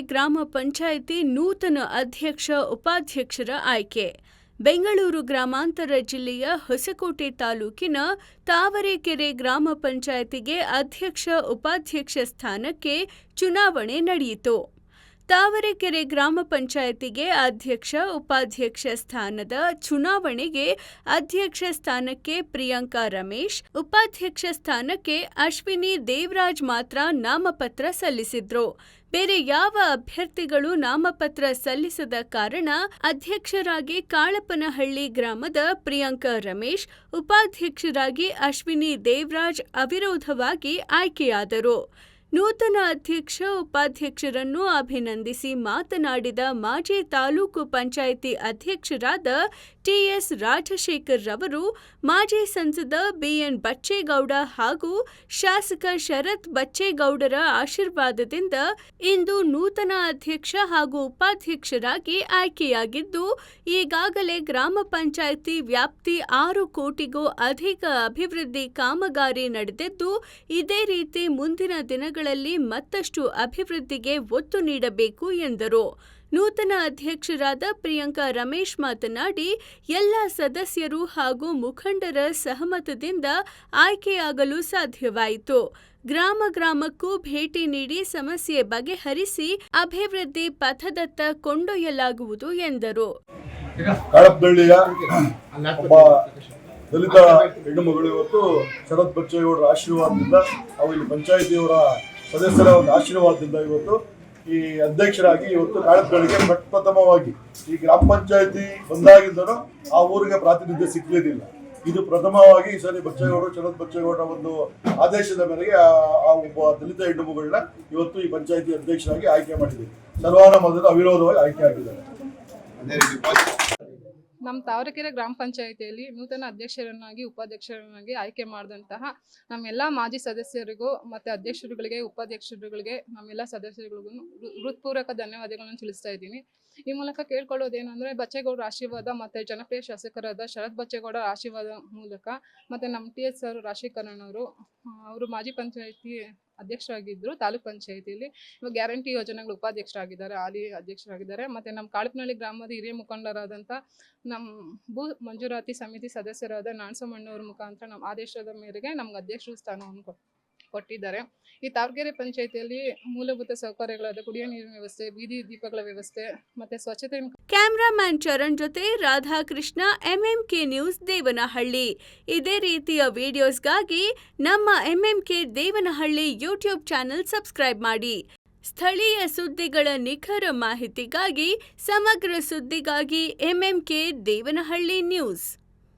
ಗ್ರಾಮ ಪಂಚಾಯಿತಿ ನೂತನ ಅಧ್ಯಕ್ಷ ಉಪಾಧ್ಯಕ್ಷರ ಆಯ್ಕೆ. ಬೆಂಗಳೂರು ಗ್ರಾಮಾಂತರ ಜಿಲ್ಲೆಯ ಹೊಸಕೋಟೆ ತಾಲೂಕಿನ ತಾವರೆಕೆರೆ ಗ್ರಾಮ ಪಂಚಾಯಿತಿಗೆ ಅಧ್ಯಕ್ಷ ಉಪಾಧ್ಯಕ್ಷ ಸ್ಥಾನಕ್ಕೆ ಚುನಾವಣೆ ನಡೆಯಿತು. ತಾವರೆಕೆರೆ ಗ್ರಾಮ ಪಂಚಾಯಿತಿಗೆ ಅಧ್ಯಕ್ಷ, ಉಪಾಧ್ಯಕ್ಷ ಸ್ಥಾನದ ಚುನಾವಣೆಗೆ ಅಧ್ಯಕ್ಷ ಸ್ಥಾನಕ್ಕೆ ಪ್ರಿಯಾಂಕಾ ರಮೇಶ್, ಉಪಾಧ್ಯಕ್ಷ ಸ್ಥಾನಕ್ಕೆ ಅಶ್ವಿನಿ ದೇವರಾಜ್ ಮಾತ್ರ ನಾಮಪತ್ರ ಸಲ್ಲಿಸಿದ್ರು. ಬೇರೆ ಯಾವ ಅಭ್ಯರ್ಥಿಗಳು ನಾಮಪತ್ರ ಸಲ್ಲಿಸದ ಕಾರಣ ಅಧ್ಯಕ್ಷರಾಗಿ ಕಾಳಪ್ಪನಹಳ್ಳಿ ಗ್ರಾಮದ ಪ್ರಿಯಾಂಕಾ ರಮೇಶ್, ಉಪಾಧ್ಯಕ್ಷರಾಗಿ ಅಶ್ವಿನಿ ದೇವರಾಜ್ ಅವಿರೋಧವಾಗಿ ಆಯ್ಕೆಯಾದರು. ನೂತನ ಅಧ್ಯಕ್ಷ, ಉಪಾಧ್ಯಕ್ಷರನ್ನು ಅಭಿನಂದಿಸಿ ಮಾತನಾಡಿದ ಮಾಜಿ ತಾಲೂಕು ಪಂಚಾಯಿತಿ ಅಧ್ಯಕ್ಷರಾದ ಟಿಎಸ್ ರಾಜಶೇಖರ್ ರವರು, ಮಾಜಿ ಸಂಸದ ಬಿಎನ್ ಬಚ್ಚೇಗೌಡ ಹಾಗೂ ಶಾಸಕ ಶರತ್ ಬಚ್ಚೇಗೌಡರ ಆಶೀರ್ವಾದದಿಂದ ಇಂದು ನೂತನ ಅಧ್ಯಕ್ಷ ಹಾಗೂ ಉಪಾಧ್ಯಕ್ಷರಾಗಿ ಆಯ್ಕೆಯಾಗಿದ್ದು, ಈಗಾಗಲೇ ಗ್ರಾಮ ಪಂಚಾಯಿತಿ ವ್ಯಾಪ್ತಿ ಆರು ಕೋಟಿಗೂ ಅಧಿಕ ಅಭಿವೃದ್ಧಿ ಕಾಮಗಾರಿ ನಡೆದಿದ್ದು, ಇದೇ ರೀತಿ ಮುಂದಿನ ದಿನಗಳಲ್ಲಿ ಮತ್ತಷ್ಟು ಅಭಿವೃದ್ಧಿಗೆ ಒತ್ತು ನೀಡಬೇಕು ಎಂದರು. ನೂತನ ಅಧ್ಯಕ್ಷರಾದ ಪ್ರಿಯಾಂಕಾ ರಮೇಶ್ ಮಾತನಾಡಿ, ಎಲ್ಲ ಸದಸ್ಯರು ಹಾಗೂ ಮುಖಂಡರ ಸಹಮತದಿಂದ ಆಯ್ಕೆಯಾಗಲು ಸಾಧ್ಯವಾಯಿತು. ಗ್ರಾಮ ಗ್ರಾಮಕ್ಕೂ ಭೇಟಿ ನೀಡಿ ಸಮಸ್ಯೆ ಬಗೆಹರಿಸಿ ಅಭಿವೃದ್ಧಿ ಪಥದತ್ತ ಕೊಂಡೊಯ್ಯಲಾಗುವುದು ಎಂದರು. ದಲಿತ ಹೆಣ್ಣು ಮಗಳು ಇವತ್ತು ಶರತ್ ಬಚ್ಚೇಗೌಡರ ಆಶೀರ್ವಾದದಿಂದ ಅವು ಇಲ್ಲಿ ಪಂಚಾಯಿತಿಯವರ ಸದಸ್ಯರ ಒಂದು ಆಶೀರ್ವಾದದಿಂದ ಇವತ್ತು ಈ ಅಧ್ಯಕ್ಷರಾಗಿ ಇವತ್ತು ಕಾಳಗಳಿಗೆ ಪ್ರಥಮವಾಗಿ ಈ ಗ್ರಾಮ ಪಂಚಾಯಿತಿ ಬಂದಾಗಿದ್ದರೂ ಆ ಊರಿಗೆ ಪ್ರಾತಿನಿಧ್ಯ ಸಿಕ್ಕಲಿಲ್ಲ ಇದು ಪ್ರಥಮವಾಗಿ ಈ ಸರಿ ಬಚ್ಚೇಗೌಡರು ಶರತ್ ಬಚ್ಚೇಗೌಡರ ಒಂದು ಆದೇಶದ ಮೇರೆಗೆ ಆ ಒಬ್ಬ ದಲಿತ ಹೆಣ್ಣು ಮಗಳನ್ನ ಇವತ್ತು ಈ ಪಂಚಾಯಿತಿ ಅಧ್ಯಕ್ಷರಾಗಿ ಆಯ್ಕೆ ಮಾಡಿದ್ದೀವಿ ಸರ್ವಾನುಮತದ ಅವಿರೋಧವಾಗಿ ಆಯ್ಕೆ ಆಗಿದ್ದಾರೆ. ನಮ್ಮ ತಾವರೆಕೆರೆ ಗ್ರಾಮ ಪಂಚಾಯಿತಿಯಲ್ಲಿ ನೂತನ ಅಧ್ಯಕ್ಷರನ್ನಾಗಿ, ಉಪಾಧ್ಯಕ್ಷರನ್ನಾಗಿ ಆಯ್ಕೆ ಮಾಡಿದಂತಹ ನಮ್ಮೆಲ್ಲ ಮಾಜಿ ಸದಸ್ಯರಿಗೂ ಮತ್ತು ಅಧ್ಯಕ್ಷರುಗಳಿಗೆ, ಉಪಾಧ್ಯಕ್ಷರುಗಳಿಗೆ ನಮ್ಮೆಲ್ಲ ಸದಸ್ಯರಿಗಳಿಗೂ ಹೃತ್ಪೂರ್ವಕ ಧನ್ಯವಾದಗಳನ್ನು ತಿಳಿಸ್ತಾ ಇದ್ದೀನಿ. ಈ ಮೂಲಕ ಕೇಳ್ಕೊಳ್ಳೋದೇನೆಂದರೆ ಬಚ್ಚೇಗೌಡರ ಆಶೀರ್ವಾದ ಮತ್ತು ಜನಪ್ರಿಯ ಶಾಸಕರಾದ ಶರತ್ ಬಚ್ಚೇಗೌಡರ ಆಶೀರ್ವಾದ ಮೂಲಕ ಮತ್ತು ನಮ್ಮ ಟಿ ಎಸ್ ಸರ್ ರಾಶಿಕರಣ್ ಅವರು ಅವರು ಮಾಜಿ ಪಂಚಾಯಿತಿ ಅಧ್ಯಕ್ಷರಾಗಿದ್ದರು ತಾಲೂಕ್ ಪಂಚಾಯಿತಿಯಲ್ಲಿ. ಇವಾಗ ಗ್ಯಾರಂಟಿ ಯೋಜನೆಗಳ ಉಪಾಧ್ಯಕ್ಷರಾಗಿದ್ದಾರೆ, ಹಾಲಿ ಅಧ್ಯಕ್ಷರಾಗಿದ್ದಾರೆ. ಮತ್ತು ನಮ್ಮ ಕಾಳಪ್ನಹಳ್ಳಿ ಗ್ರಾಮದ ಹಿರಿಯ ಮುಖಂಡರಾದಂಥ ನಮ್ಮ ಭೂ ಮಂಜೂರಾತಿ ಸಮಿತಿ ಸದಸ್ಯರಾದ ನಾಣಸಮಣ್ಣವ್ರ ಮುಖಾಂತರ ನಮ್ಮ ಆದೇಶದ ಮೇರೆಗೆ ನಮ್ಗೆ ಅಧ್ಯಕ್ಷರ ಸ್ಥಾನವನ್ನು ಕೊಟ್- ಕೊಟ್ಟಿದ್ದಾರೆ. ಈ ತಾವರೆಕೆರೆ ಪಂಚಾಯಿತಿಯಲ್ಲಿ ಮೂಲಭೂತ ಸೌಕರ್ಯಗಳಾದ ಕುಡಿಯೋ ನೀರಿನ ವ್ಯವಸ್ಥೆ, ಬೀದಿ ದೀಪಗಳ ವ್ಯವಸ್ಥೆ, ಮತ್ತು ಸ್ವಚ್ಛತೆ ಕ್ಯಾಮ್ರಾಮ್ಯಾನ್ ಚರಣ್ ಜೊತೆ ರಾಧಾಕೃಷ್ಣ ಎಂಎಂಕೆ ನ್ಯೂಸ್ ದೇವನಹಳ್ಳಿ. ಇದೇ ರೀತಿಯ ವಿಡಿಯೋಸ್ಗಾಗಿ ನಮ್ಮ MMK Devanahalli YouTube channel subscribe ಮಾಡಿ. ಸ್ಥಳೀಯ ಸುದ್ದಿಗಳ ನಿಖರ ಮಾಹಿತಿಗಾಗಿ, ಸಮಗ್ರ ಸುದ್ದಿಗಾಗಿ ಎಂಎಂಕೆ ದೇವನಹಳ್ಳಿ ನ್ಯೂಸ್